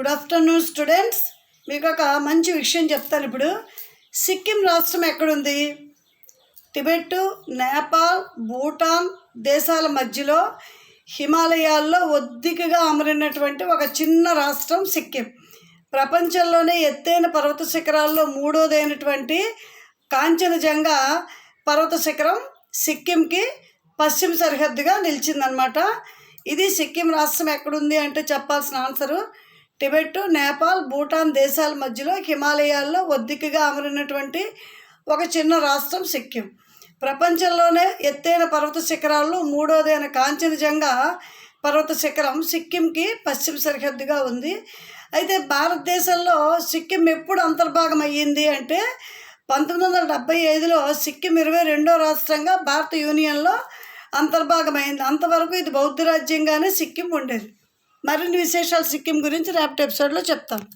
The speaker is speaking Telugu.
గుడ్ ఆఫ్టర్నూన్ స్టూడెంట్స్ మీకు ఒక మంచి విషయం చెప్తాను ఇప్పుడు. సిక్కిం రాష్ట్రం ఎక్కడుంది? టిబెట్ నేపాల్ భూటాన్ దేశాల మధ్యలో హిమాలయాల్లో ఒద్దికగా అమరినటువంటి ఒక చిన్న రాష్ట్రం సిక్కిం. ప్రపంచంలోనే ఎత్తైన పర్వత శిఖరాల్లో మూడోదైనటువంటి కాంచనజంగా పర్వత శిఖరం సిక్కింకి పశ్చిమ సరిహద్దుగా నిలిచిందనమాట. ఇది సిక్కిం రాష్ట్రం ఎక్కడుంది అంటే చెప్పాల్సిన ఆన్సరు టిబెట్ నేపాల్ భూటాన్ దేశాల మధ్యలో హిమాలయాల్లో ఒద్దికగా అమరినటువంటి ఒక చిన్న రాష్ట్రం సిక్కిం. ప్రపంచంలోనే ఎత్తైన పర్వత శిఖరాల్లో మూడోదైన కాంచనజంగా పర్వత శిఖరం సిక్కింకి పశ్చిమ సరిహద్దుగా ఉంది. అయితే భారతదేశంలో సిక్కిం ఎప్పుడు అంతర్భాగం అయ్యింది అంటే పంతొమ్మిది వందల డెబ్బై ఐదులో సిక్కిం ఇరవై రెండో రాష్ట్రంగా భారత యూనియన్లో అంతర్భాగమైంది. అంతవరకు ఇది బౌద్ధ రాజ్యంగానే సిక్కిం ఉండేది. మరిన్ని విశేషాలు సిక్కిం గురించి రేపటి ఎపిసోడ్లో చెప్తాను